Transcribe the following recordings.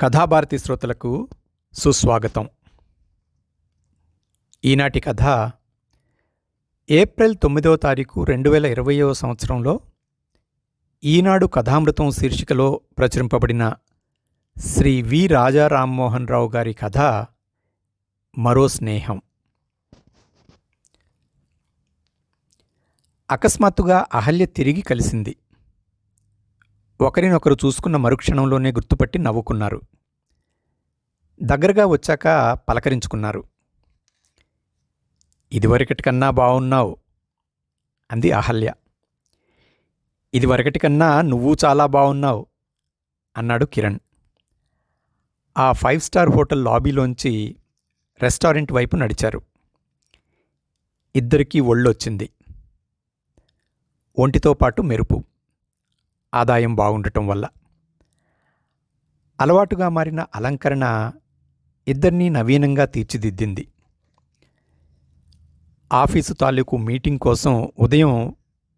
కథాభారతి శ్రోతలకు సుస్వాగతం. ఈనాటి కథ ఏప్రిల్ తొమ్మిదవ తారీఖు రెండు వేల ఇరవయవ సంవత్సరంలో ఈనాడు కథామృతం శీర్షికలో ప్రచురింపబడిన శ్రీ వి. రాజా రామ్మోహన్ రావు గారి కథ మరో స్నేహం. అకస్మాత్తుగా అహల్య తిరిగి కలిసింది. ఒకరినొకరు చూసుకున్న మరుక్షణంలోనే గుర్తుపట్టి నవ్వుకున్నారు. దగ్గరగా వచ్చాక పలకరించుకున్నారు. ఇదివరకటి కన్నా బాగున్నావు అంది అహల్య. ఇదివరకటికన్నా నువ్వు చాలా బాగున్నావు అన్నాడు కిరణ్. ఆ ఫైవ్ స్టార్ హోటల్ లాబీలోంచి రెస్టారెంట్ వైపు నడిచారు. ఇద్దరికీ ఒళ్ళొచ్చింది. ఒంటితో పాటు మెరుపు. ఆదాయం బాగుండటం వల్ల. అలవాటుగా మారిన అలంకరణ ఇద్దరినీ నవీనంగా తీర్చిదిద్దింది. ఆఫీసు తాలూకు మీటింగ్ కోసం ఉదయం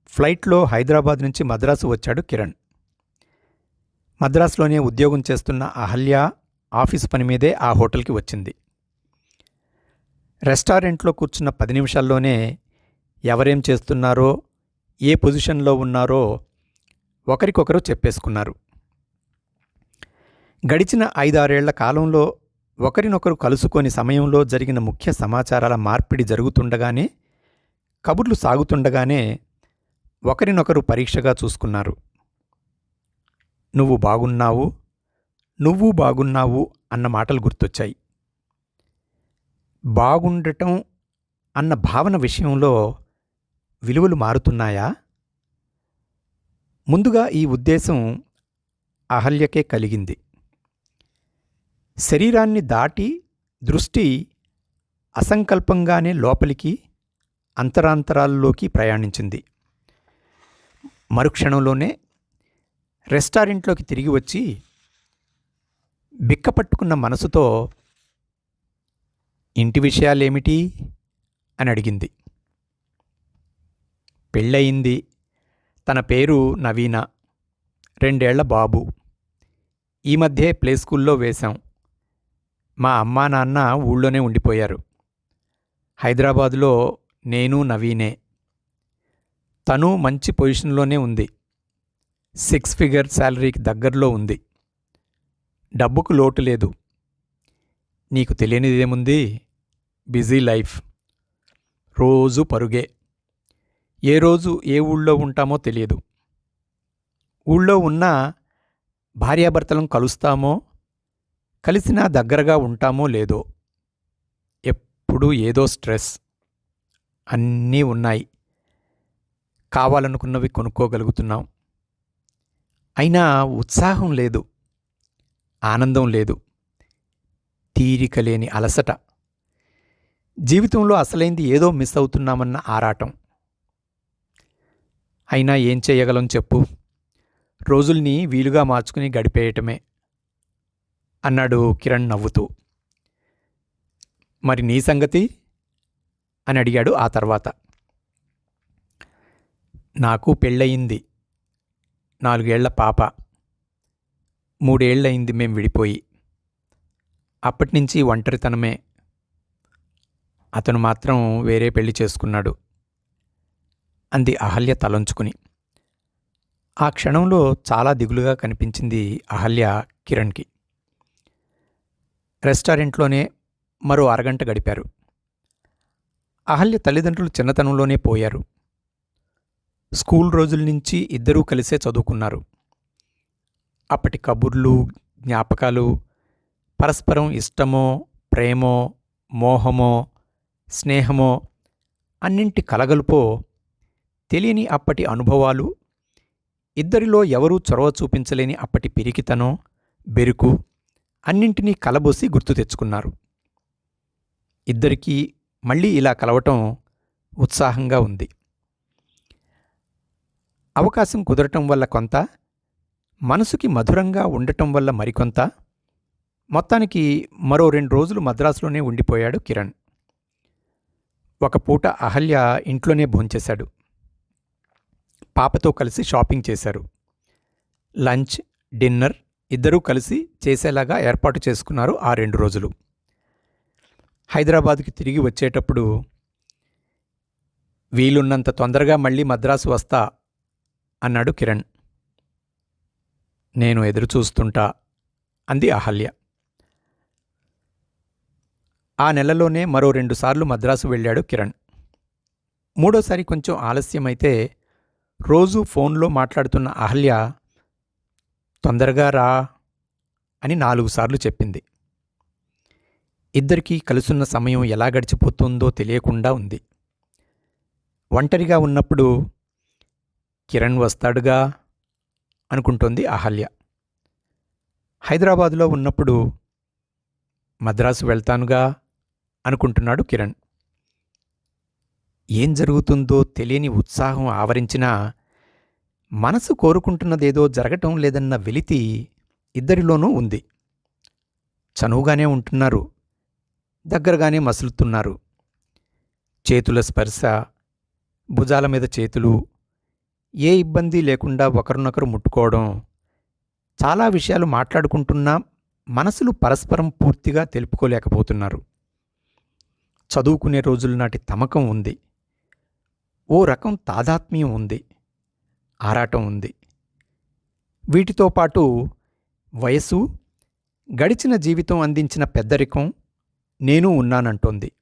ఫ్లైట్లో హైదరాబాద్ నుంచి మద్రాసు వచ్చాడు కిరణ్. మద్రాసులోనే ఉద్యోగం చేస్తున్న అహల్య ఆఫీసు పని మీదే ఆ హోటల్కి వచ్చింది. రెస్టారెంట్లో కూర్చున్న పది నిమిషాల్లోనే ఎవరేం చేస్తున్నారో ఏ పొజిషన్లో ఉన్నారో ఒకరికొకరు చెప్పేసుకున్నారు. గడిచిన ఐదారేళ్ళ కాలంలో ఒకరినొకరు కలుసుకొని సమయంలో జరిగిన ముఖ్య సమాచారాల మార్పిడి జరుగుతుండగానే కబుర్లు సాగుతుండగానే ఒకరినొకరు పరీక్షగా చూసుకున్నారు. నువ్వు బాగున్నావు నువ్వు బాగున్నావు అన్న మాటలు గుర్తొచ్చాయి. బాగుండటం అన్న భావన విషయంలో విలువలు మారుతున్నాయా? ముందుగా ఈ ఉద్దేశం అహల్యకే కలిగింది. శరీరాన్ని దాటి దృష్టి అసంకల్పంగానే లోపలికి అంతరాంతరాల్లోకి ప్రయాణించింది. మరుక్షణంలోనే రెస్టారెంట్లోకి తిరిగి వచ్చి బిక్కపట్టుకున్న మనసుతో ఇంటి విషయాలేమిటి? అని అడిగింది. పెళ్ళయింది. తన పేరు నవీన రెండేళ్ళ బాబు. ఈ మధ్యే ప్లే స్కూల్లో వేశాం. మా అమ్మా నాన్న ఊళ్ళోనే ఉండిపోయారు. హైదరాబాదులో నేను నవీనే. తను మంచి పొజిషన్లోనే ఉంది. సిక్స్ ఫిగర్ శాలరీకి దగ్గరలో ఉంది. డబ్బుకు లోటు లేదు. నీకు తెలియనిదేముంది? Busy life. రోజు పరుగే. ఏ రోజు ఏ ఊళ్ళో ఉంటామో తెలియదు. ఊళ్ళో ఉన్నా భార్యాభర్తలను కలుస్తామో కలిసినా దగ్గరగా ఉంటామో లేదో ఎప్పుడూ ఏదో స్ట్రెస్ అన్నీ ఉన్నాయి. కావాలనుకున్నవి కొనుక్కోగలుగుతున్నాం. అయినా ఉత్సాహం లేదు ఆనందం లేదు తీరిక లేని అలసట. జీవితంలో అసలైంది ఏదో మిస్ అవుతున్నామన్న ఆరాటం. అయినా ఏం చేయగలం చెప్పు. రోజుల్ని వీలుగా మార్చుకుని గడిపేయటమే అన్నాడు కిరణ్ నవ్వుతూ. మరి నీ సంగతి? అని అడిగాడు ఆ తర్వాత. నాకు పెళ్ళయింది. నాలుగేళ్ళ పాప. మూడేళ్ళయింది మేం విడిపోయి. అప్పటినుంచి ఒంటరితనమే. అతను మాత్రం వేరే పెళ్ళి చేసుకున్నాడు. అంది అహల్య తలంచుకుని. ఆ క్షణంలో చాలా దిగులుగా కనిపించింది అహల్య కిరణ్కి. రెస్టారెంట్లోనే మరో అరగంట గడిపారు. అహల్య తల్లిదండ్రులు చిన్నతనంలోనే పోయారు. స్కూల్ రోజుల నుంచి ఇద్దరూ కలిసే చదువుకున్నారు. అప్పటి కబుర్లు జ్ఞాపకాలు పరస్పరం ఇష్టమో ప్రేమో మోహమో స్నేహమో అన్నింటి కలగలుపో తెలియని అప్పటి అనుభవాలు ఇద్దరిలో ఎవరూ చొరవ చూపించలేని అప్పటి పిరికితనం బెరుకు అన్నింటినీ కలబోసి గుర్తు తెచ్చుకున్నారు. ఇద్దరికీ మళ్ళీ ఇలా కలవటం ఉత్సాహంగా ఉంది. అవకాశం కుదరటం వల్ల కొంత మనసుకి మధురంగా ఉండటం వల్ల మరికొంత మొత్తానికి మరో రెండు రోజులు మద్రాసులోనే ఉండిపోయాడు కిరణ్. ఒక పూట అహల్య ఇంట్లోనే భోంచేశాడు. పాపతో కలిసి షాపింగ్ చేశారు. లంచ్ డిన్నర్ ఇద్దరూ కలిసి చేసేలాగా ఏర్పాటు చేసుకున్నారు ఆ రెండు రోజులు. హైదరాబాద్కి తిరిగి వచ్చేటప్పుడు వీలున్నంత తొందరగా మళ్ళీ మద్రాసు వస్తా అన్నాడు కిరణ్. నేను ఎదురు చూస్తుంటా అంది అహల్య. ఆ నెలలోనే మరో రెండుసార్లు మద్రాసు వెళ్ళాడు కిరణ్. మూడోసారి కొంచెం ఆలస్యమైతే రోజూ ఫోన్లో మాట్లాడుతున్న అహల్య తొందరగా రా అని నాలుగు సార్లు చెప్పింది. ఇద్దరికీ కలుసున్న సమయం ఎలా గడిచిపోతుందో తెలియకుండా ఉంది. ఒంటరిగా ఉన్నప్పుడు కిరణ్ వస్తాడుగా అనుకుంటోంది అహల్య. హైదరాబాదులో ఉన్నప్పుడు మద్రాసు వెళ్తానుగా అనుకుంటున్నాడు కిరణ్. ఏం జరుగుతుందో తెలియని ఉత్సాహం ఆవరించినా మనసు కోరుకుంటున్నదేదో జరగటం లేదన్న వెలితి ఇద్దరిలోనూ ఉంది. చనువుగానే ఉంటున్నారు. దగ్గరగానే మసులుతున్నారు. చేతుల స్పర్శ భుజాల మీద చేతులు ఏ ఇబ్బంది లేకుండా ఒకరినొకరు ముట్టుకోవడం చాలా విషయాలు మాట్లాడుకుంటున్నా మనసులు పరస్పరం పూర్తిగా తెలుపుకోలేకపోతున్నారు. చదువుకునే రోజుల నాటి తమకం ఉంది. ఓ రకం తాదాత్మ్యం ఉంది ఆరాటం ఉంది. వీటితో పాటు వయసు గడిచిన జీవితం అందించిన పెద్దరికం నేను ఉన్నానంటోంది.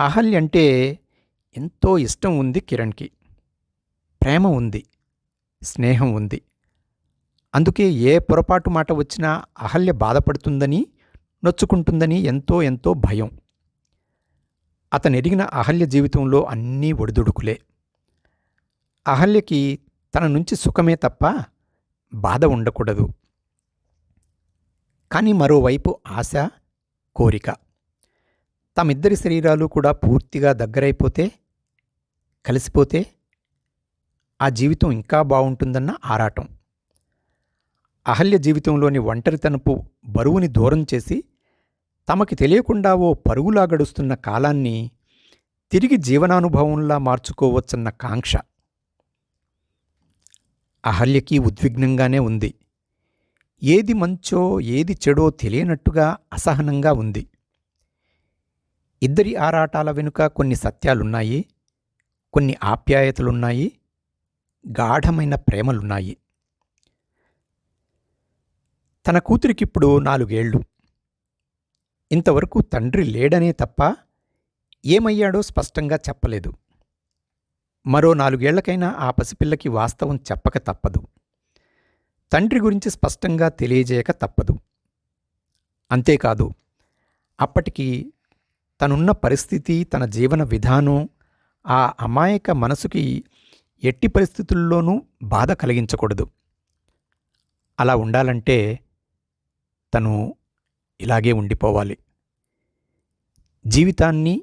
అహల్య అంటే ఎంతో ఇష్టం ఉంది కిరణ్కి. ప్రేమ ఉంది స్నేహం ఉంది. అందుకే ఏ పొరపాటు మాట వచ్చినా అహల్య బాధపడుతుందని నొచ్చుకుంటుందని ఎంతో ఎంతో భయం. అతనెరిగిన అహల్య జీవితంలో అన్నీ ఒడిదుడుకులే. అహల్యకి తన నుంచి సుఖమే తప్ప బాధ ఉండకూడదు. కానీ మరోవైపు ఆశ కోరిక. తమిద్దరి శరీరాలు కూడా పూర్తిగా దగ్గరైపోతే కలిసిపోతే ఆ జీవితం ఇంకా బాగుంటుందన్న ఆరాటం. అహల్య జీవితంలోని ఒంటరితనపు బరువుని దూరం చేసి తమకి తెలియకుండా ఓ పరుగులా గడుస్తున్న కాలాన్ని తిరిగి జీవనానుభవంలా మార్చుకోవచ్చన్న కాంక్ష. అహల్యకి ఉద్విగ్నంగానే ఉంది. ఏది మంచో ఏది చెడో తెలియనట్టుగా అసహనంగా ఉంది. ఇద్దరి ఆరాటాల వెనుక కొన్ని సత్యాలున్నాయి కొన్ని ఆప్యాయతలున్నాయి గాఢమైన ప్రేమలున్నాయి. తన కూతురికిప్పుడు నాలుగేళ్ళు. ఇంతవరకు తండ్రి లేడనే తప్ప ఏమయ్యాడో స్పష్టంగా చెప్పలేదు. మరో నాలుగేళ్ళకైనా ఆ పసిపిల్లకి వాస్తవం చెప్పక తప్పదు. తండ్రి గురించి స్పష్టంగా తెలియజేయక తప్పదు. అంతేకాదు అప్పటికి తనున్న పరిస్థితి తన జీవన విధానం ఆ అమాయక మనసుకి ఎట్టి పరిస్థితుల్లోనూ బాధ కలిగించకూడదు. అలా ఉండాలంటే తను ఇలాగే ఉండిపోవాలి. జీవితాన్ని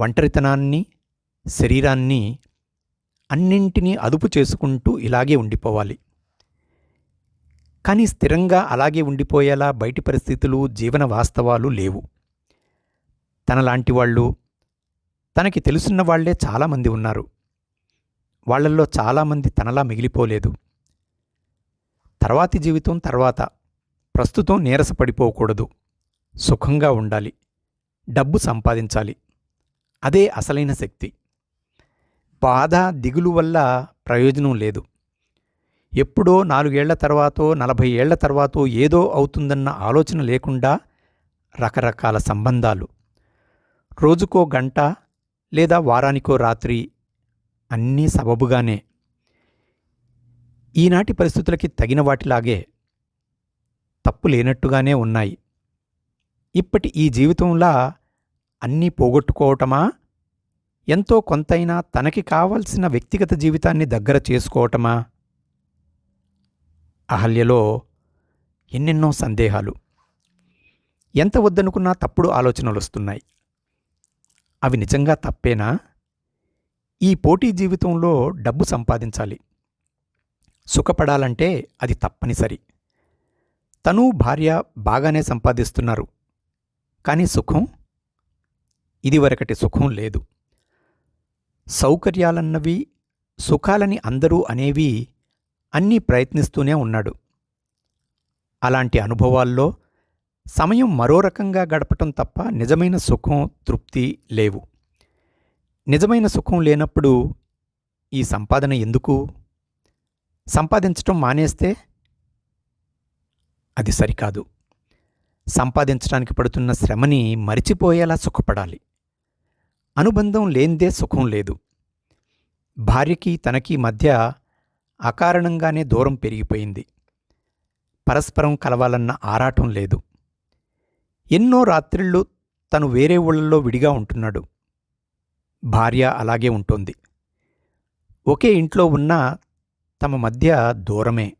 ఒంటరితనాన్ని శరీరాన్ని అన్నింటినీ అదుపు చేసుకుంటూ ఇలాగే ఉండిపోవాలి. కానీ స్థిరంగా అలాగే ఉండిపోయేలా బయటి పరిస్థితులు జీవన వాస్తవాలు లేవు. తనలాంటి వాళ్ళు తనకి తెలుసున్న వాళ్ళే చాలామంది ఉన్నారు. వాళ్ళల్లో చాలామంది తనలా మిగిలిపోలేదు. తర్వాతి జీవితం తర్వాత ప్రస్తుతం నీరసపడిపోకూడదు. సుఖంగా ఉండాలి. డబ్బు సంపాదించాలి. అదే అసలైన శక్తి. బాధ దిగులు వల్ల ప్రయోజనం లేదు. ఎప్పుడో నాలుగేళ్ళ తర్వాతో నలభై ఏళ్ళ తర్వాతో ఏదో అవుతుందన్న ఆలోచన లేకుండా రకరకాల సంబంధాలు. రోజుకో గంట లేదా వారానికో రాత్రి అన్నీ సబబుగానే. ఈనాటి పరిస్థితులకి తగిన వాటిలాగే తప్పు లేనట్టుగానే ఉన్నాయి. ఇప్పటి ఈ జీవితంలా అన్నీ పోగొట్టుకోవటమా? ఎంతో కొంతైనా తనకి కావలసిన వ్యక్తిగత జీవితాన్ని దగ్గర చేసుకోవటమా? అహల్యలో ఎన్నెన్నో సందేహాలు. ఎంత వద్దనుకున్నా తప్పుడు ఆలోచనలు వస్తున్నాయి అవి నిజంగా తప్పేనా? ఈ పోటీ జీవితంలో డబ్బు సంపాదించాలి. సుఖపడాలంటే అది తప్పనిసరి. తను భార్య బాగానే సంపాదిస్తున్నారు. కానీ సుఖం ఇదివరకటి సుఖం లేదు. సౌకర్యాలన్నవి సుఖాలని అందరూ అనేవి అన్నీ ప్రయత్నిస్తూనే ఉన్నాడు. అలాంటి అనుభవాల్లో సమయం మరో రకంగా గడపటం తప్ప నిజమైన సుఖం తృప్తి లేవు. నిజమైన సుఖం లేనప్పుడు ఈ సంపాదన ఎందుకు? సంపాదించటం మానేస్తే అది సరికాదు. సంపాదించడానికి పడుతున్న శ్రమని మరిచిపోయేలా సుఖపడాలి. అనుబంధం లేనిదే సుఖం లేదు. భార్యకి తనకి మధ్య అకారణంగానే దూరం పెరిగిపోయింది. పరస్పరం కలవాలన్న ఆరాటం లేదు. ఎన్నో రాత్రిళ్ళు తను వేరే ఊళ్ళల్లో విడిగా ఉంటున్నాడు. భార్య అలాగే ఉంటుంది. ఒకే ఇంట్లో ఉన్న తమ మధ్య దూరమే.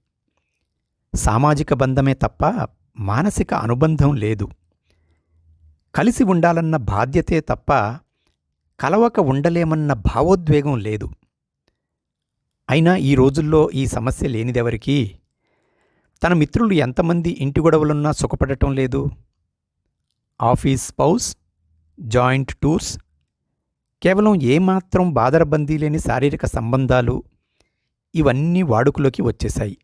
సామాజిక బంధమే తప్ప మానసిక అనుబంధం లేదు. కలిసి ఉండాలన్న బాధ్యతే తప్ప కలవక ఉండలేమన్న భావోద్వేగం లేదు. అయినా ఈ రోజుల్లో ఈ సమస్య లేనిదెవరికి? తన మిత్రులు ఎంతమంది ఇంటి గొడవలున్నా సుఖపడటం లేదు. ఆఫీస్ స్పౌస్ జాయింట్ టూర్స్ కేవలం ఏమాత్రం బాదరబందీ లేని శారీరక సంబంధాలు ఇవన్నీ వాడుకలోకి వచ్చేశాయి.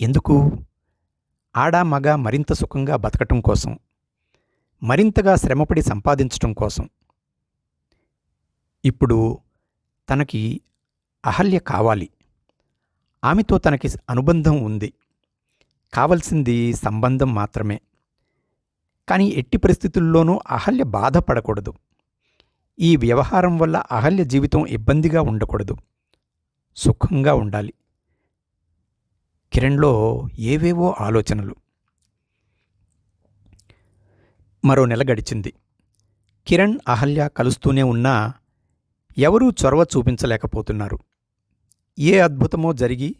ఎందుకు? ఆడా మగ మరింత సుఖంగా బతకటం కోసం మరింతగా శ్రమపడి సంపాదించటం కోసం. ఇప్పుడు తనకి అహల్య కావాలి. ఆమెతో తనకి అనుబంధం ఉంది. కావలసింది సంబంధం మాత్రమే. కానీ ఎట్టి పరిస్థితుల్లోనూ అహల్య బాధపడకూడదు. ఈ వ్యవహారం వల్ల అహల్య జీవితం ఇబ్బందిగా ఉండకూడదు. సుఖంగా ఉండాలి. కిరణ్లో ఏవేవో ఆలోచనలు. మరో నెల గడిచింది. కిరణ్ అహల్య కలుస్తూనే ఉన్నా ఎవరూ చొరవ చూపించలేకపోతున్నారు. ఏ అద్భుతమో జరిగి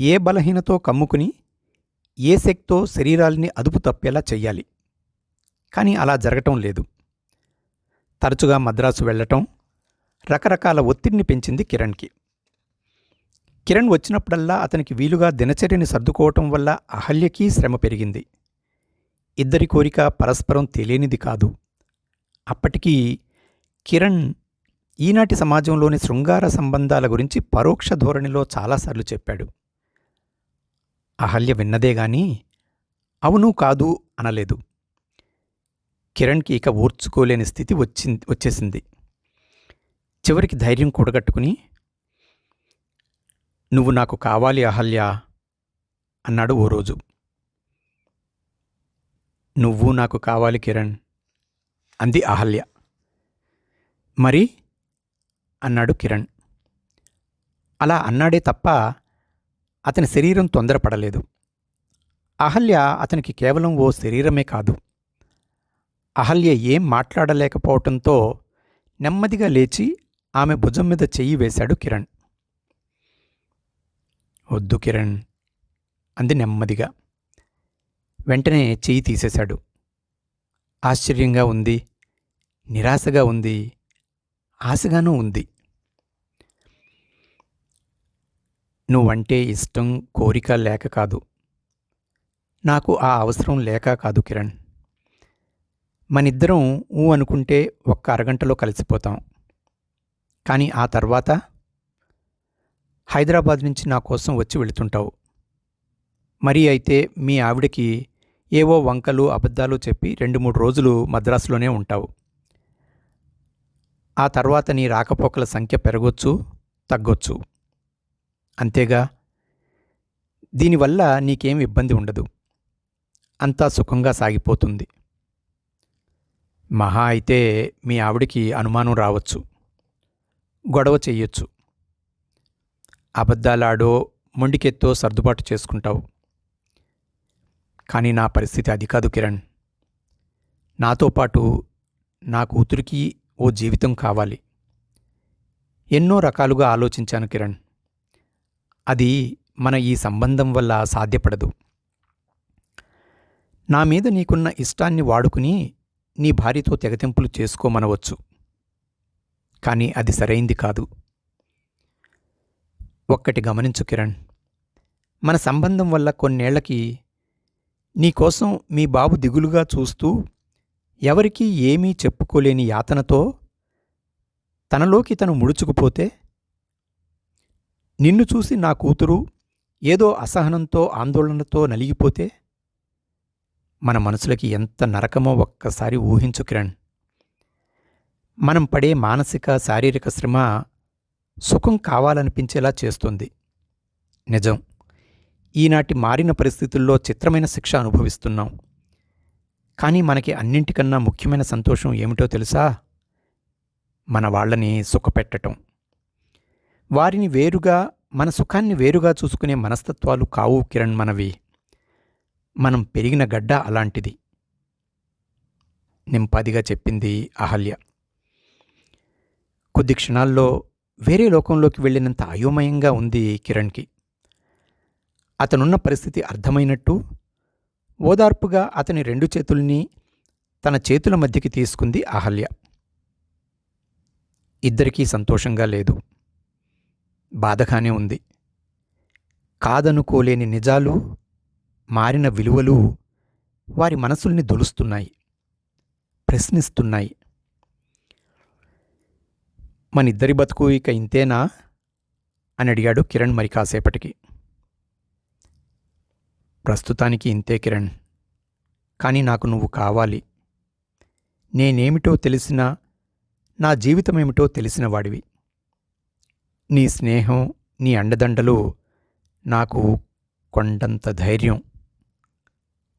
ఏ బలహీనతో కమ్ముకుని ఏ శక్తో శరీరాల్ని అదుపు తప్పేలా చెయ్యాలి. కానీ అలా జరగటం లేదు. తరచుగా మద్రాసు వెళ్ళటం రకరకాల ఒత్తిడిని పెంచింది కిరణ్కి. కిరణ్ వచ్చినప్పుడల్లా అతనికి వీలుగా దినచర్యని సర్దుకోవటం వల్ల అహల్యకి శ్రమ పెరిగింది. ఇద్దరి కోరిక పరస్పరం తెలియనిది కాదు. అప్పటికీ కిరణ్ ఈనాటి సమాజంలోని శృంగార సంబంధాల గురించి పరోక్ష ధోరణిలో చాలాసార్లు చెప్పాడు. అహల్య విన్నదే గాని అవును కాదు అనలేదు. కిరణ్కి ఇక ఓర్చుకోలేని స్థితి వచ్చి వచ్చేసింది. చివరికి ధైర్యం కూడగట్టుకుని నువ్వు నాకు కావాలి అహల్య అన్నాడు ఓ రోజు. నువ్వు నాకు కావాలి కిరణ్ అంది అహల్య. మరి? అన్నాడు కిరణ్. అలా అన్నాడే తప్ప అతని శరీరం తొందరపడలేదు. అహల్య అతనికి కేవలం ఓ శరీరమే కాదు. అహల్య ఏం మాట్లాడలేకపోవటంతో నెమ్మదిగా లేచి ఆమె భుజం మీద చెయ్యి వేశాడు కిరణ్. వద్దు కిరణ్ అంది నెమ్మదిగా. వెంటనే చెయ్యి తీసేశాడు. ఆశ్చర్యంగా ఉంది నిరాశగా ఉంది ఆశగానూ ఉంది. నువ్వంటే ఇష్టం కోరిక లేక కాదు. నాకు ఆ అవసరం లేక కాదు కిరణ్. మనిద్దరం ఊ అనుకుంటే ఒక్క అరగంటలో కలిసిపోతాం. కానీ ఆ తర్వాత హైదరాబాద్ నుంచి నా కోసం వచ్చి వెళుతుంటావు. మరి అయితే మీ ఆవిడకి ఏవో వంకలు అబద్ధాలు చెప్పి రెండు మూడు రోజులు మద్రాసులోనే ఉంటావు. ఆ తర్వాత నీ రాకపోకల సంఖ్య పెరగొచ్చు తగ్గొచ్చు. అంతేగా? దీనివల్ల నీకేం ఇబ్బంది ఉండదు. అంతా సుఖంగా సాగిపోతుంది. మహా అయితే మీ ఆవిడికి అనుమానం రావచ్చు. గొడవ చెయ్యొచ్చు. అబద్ధాలాడో మొండికెత్తో సర్దుబాటు చేసుకుంటావు. కానీ నా పరిస్థితి అది కాదు కిరణ్. నాతో పాటు నా కూతురికి ఓ జీవితం కావాలి. ఎన్నో రకాలుగా ఆలోచించాను కిరణ్. అది మన ఈ సంబంధం వల్ల సాధ్యపడదు. నా మీద నీకున్న ఇష్టాన్ని వాడుకుని నీ భార్యతో తెగతింపులు చేసుకోమనవచ్చు. కానీ అది సరైంది కాదు. ఒక్కటి గమనించు కిరణ్. మన సంబంధం వల్ల కొన్నేళ్ళకి నీకోసం మీ బాబు దిగులుగా చూస్తూ ఎవరికీ ఏమీ చెప్పుకోలేని యాతనతో తనలోకి తను ముడుచుకుపోతే నిన్ను చూసి నా కూతురు ఏదో అసహనంతో ఆందోళనతో నలిగిపోతే మన మనసులకి ఎంత నరకమో ఒక్కసారి ఊహించు కిరణ్. మనం పడే మానసిక శారీరక శ్రమ సుఖం కావాలనిపించేలా చేస్తుంది. నిజం. ఈనాటి మారిన పరిస్థితుల్లో చిత్రమైన శిక్ష అనుభవిస్తున్నాం. కానీ మనకి అన్నింటికన్నా ముఖ్యమైన సంతోషం ఏమిటో తెలుసా? మన వాళ్ళని సుఖపెట్టటం. వారిని వేరుగా మన సుఖాన్ని వేరుగా చూసుకునే మనస్తత్వాలు కావు కిరణ్ మనవి. మనం పెరిగిన గడ్డ అలాంటిది. నింపాదిగా చెప్పింది అహల్య. కొద్ది క్షణాల్లో వేరే లోకంలోకి వెళ్ళినంత అయోమయంగా ఉంది కిరణ్కి. అతనున్న పరిస్థితి అర్థమైనట్టు ఓదార్పుగా అతని రెండు చేతుల్ని తన చేతుల మధ్యకి తీసుకుంది అహల్య. ఇద్దరికీ సంతోషంగా లేదు. బాధగానే ఉంది. కాదనుకోలేని నిజాలు మారిన విలువలు వారి మనసుల్ని దొలుస్తున్నాయి ప్రశ్నిస్తున్నాయి. మనిద్దరి బతుకు ఇక ఇంతేనా? అని అడిగాడు కిరణ్ మరి కాసేపటికి. ప్రస్తుతానికి ఇంతే కిరణ్. కానీ నాకు నువ్వు కావాలి. నేనేమిటో తెలిసినా నా జీవితమేమిటో తెలిసిన వాడివి. నీ స్నేహం నీ అండదండలు నాకు కొండంత ధైర్యం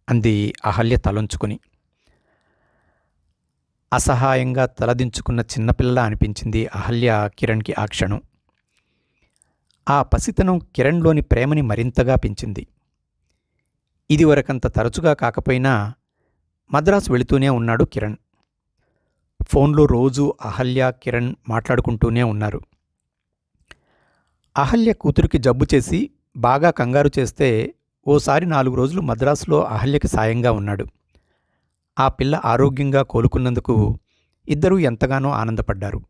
అంది అహల్య తలంచుకుని. అసహాయంగా తలదించుకున్న చిన్నపిల్ల అనిపించింది అహల్య కిరణ్కి ఆ క్షణం. ఆ పసితనం కిరణ్లోని ప్రేమని మరింతగా పెంచింది. ఇదివరకంత తరచుగా కాకపోయినా మద్రాసు వెళుతూనే ఉన్నాడు కిరణ్. ఫోన్లో రోజు అహల్య కిరణ్ మాట్లాడుకుంటూనే ఉన్నారు. అహల్య కూతురికి జబ్బు చేసి బాగా కంగారు చేస్తే ఓసారి నాలుగు రోజులు మద్రాసులో అహల్యకి సాయంగా ఉన్నాడు. ఆ పిల్ల ఆరోగ్యంగా కోలుకున్నందుకు ఇద్దరూ ఎంతగానో ఆనందపడ్డారు.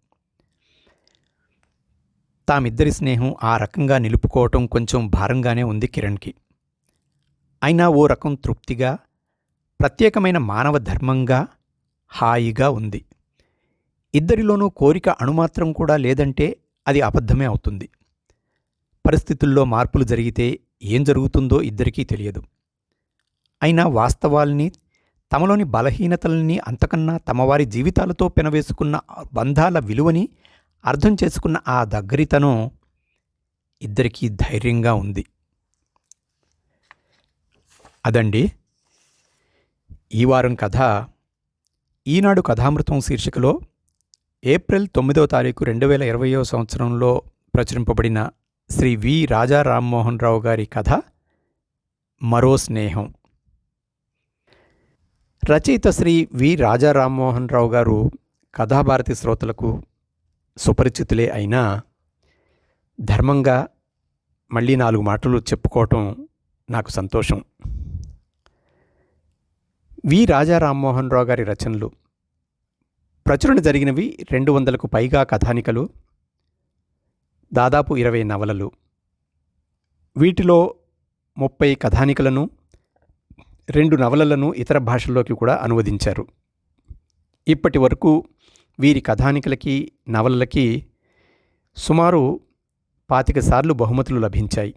తామిద్దరి స్నేహం ఆ రకంగా నిలుపుకోవటం కొంచెం భారంగానే ఉంది కిరణ్కి. అయినా ఓ రకం తృప్తిగా ప్రత్యేకమైన మానవ ధర్మంగా హాయిగా ఉంది. ఇద్దరిలోనూ కోరిక అణుమాత్రం కూడా లేదంటే అది అబద్ధమే అవుతుంది. పరిస్థితుల్లో మార్పులు జరిగితే ఏం జరుగుతుందో ఇద్దరికీ తెలియదు. అయినా వాస్తవాల్ని తమలోని బలహీనతల్ని అంతకన్నా తమవారి జీవితాలతో పెనవేసుకున్న బంధాల విలువని అర్థం చేసుకున్న ఆ దగ్గరితనం ఇద్దరికీ ధైర్యంగా ఉంది. అదండి ఈ వారం కథ. ఈనాడు కథామృతం శీర్షికలో ఏప్రిల్ తొమ్మిదవ తారీఖు రెండు వేల ఇరవయో సంవత్సరంలో ప్రచురింపబడిన శ్రీ వి రాజా రామ్మోహన్ రావు గారి కథ మరో స్నేహం. రచయిత శ్రీ వి రాజా రామ్మోహన్ రావు గారు కథాభారతి శ్రోతలకు సుపరిచితులే అయినా ధర్మంగా మళ్ళీ నాలుగు మాటలు చెప్పుకోవటం నాకు సంతోషం. వి రాజా రామ్మోహన్ రావు గారి రచనలు ప్రచురణ జరిగినవి రెండు వందలకు పైగా కథానికలు దాదాపు ఇరవై నవలలు. వీటిలో ముప్పై కథానికలను రెండు నవలలను ఇతర భాషల్లోకి కూడా అనువదించారు. ఇప్పటి వరకు వీరి కథానికలకి నవలలకి సుమారు పాతిక సార్లు బహుమతులు లభించాయి.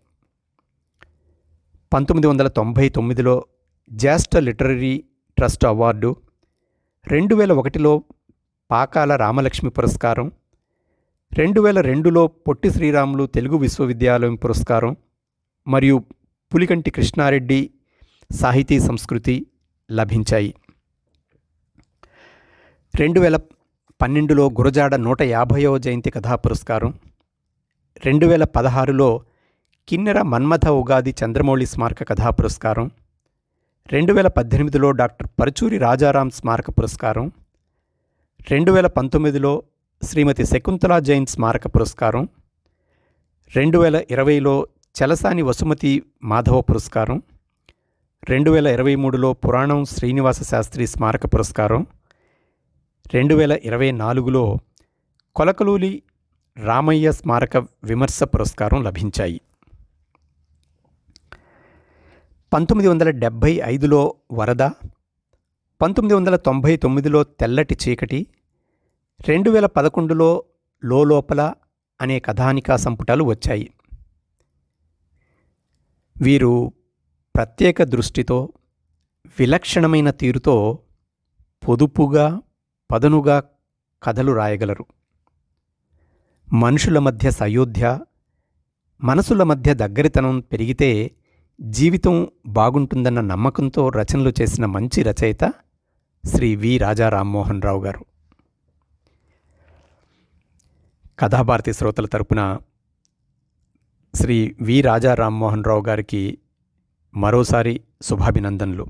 పంతొమ్మిది వందల తొంభై తొమ్మిదిలో జాస్ట్ లిటరరీ ట్రస్ట్ అవార్డు రెండు వేల ఒకటిలో పాకాల రామలక్ష్మి పురస్కారం రెండు వేల రెండులో పొట్టి శ్రీరాములు తెలుగు విశ్వవిద్యాలయం పురస్కారం మరియు పులికంటి కృష్ణారెడ్డి సాహితీ సంస్కృతి లభించాయి. రెండు వేల పన్నెండులో గురజాడ నూట యాభైవ జయంతి కథా పురస్కారం రెండు వేల పదహారులో కిన్నెర మన్మథ ఉగాది చంద్రమౌళి స్మారక కథా పురస్కారం రెండు వేల పద్దెనిమిదిలో డాక్టర్ పరుచూరి రాజారాం స్మారక పురస్కారం రెండు వేల పంతొమ్మిదిలో శ్రీమతి శకుంతలా జైన్ స్మారక పురస్కారం రెండు వేల ఇరవైలో చలసాని వసుమతి మాధవ పురస్కారం రెండు వేల ఇరవై మూడులో పురాణం శ్రీనివాస శాస్త్రి స్మారక పురస్కారం. రెండు వేల ఇరవై నాలుగులో కొలకలూలి రామయ్య స్మారక విమర్శ పురస్కారం లభించాయి. పంతొమ్మిది వందల డెబ్భై ఐదులో వరద పంతొమ్మిది వందల తొంభై తొమ్మిదిలో తెల్లటి చీకటి రెండు వేల పదకొండులో లోపల అనే కథానికా సంపుటాలు వచ్చాయి. వీరు ప్రత్యేక దృష్టితో విలక్షణమైన తీరుతో పొదుపుగా పదనుగా కథలు రాయగలరు. మనుషుల మధ్య సయోధ్య మనసుల మధ్య దగ్గరితనం పెరిగితే జీవితం బాగుంటుందన్న నమ్మకంతో రచనలు చేసిన మంచి రచయిత శ్రీ వి. రాజా రామ్మోహన్ రావు గారు. కథాభారతి శ్రోతల తరపున శ్రీ వి. రాజా రామ్మోహన్ రావు గారికి మరోసారి శుభాభినందనలు.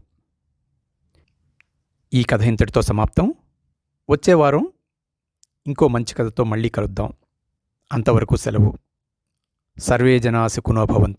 ఈ కథ ఇంతటితో సమాప్తం. వచ్చే వారం ఇంకో మంచి కథతో మళ్ళీ కలుద్దాం. అంతవరకు సెలవు. సర్వే జనా సుఖినో భవంతు.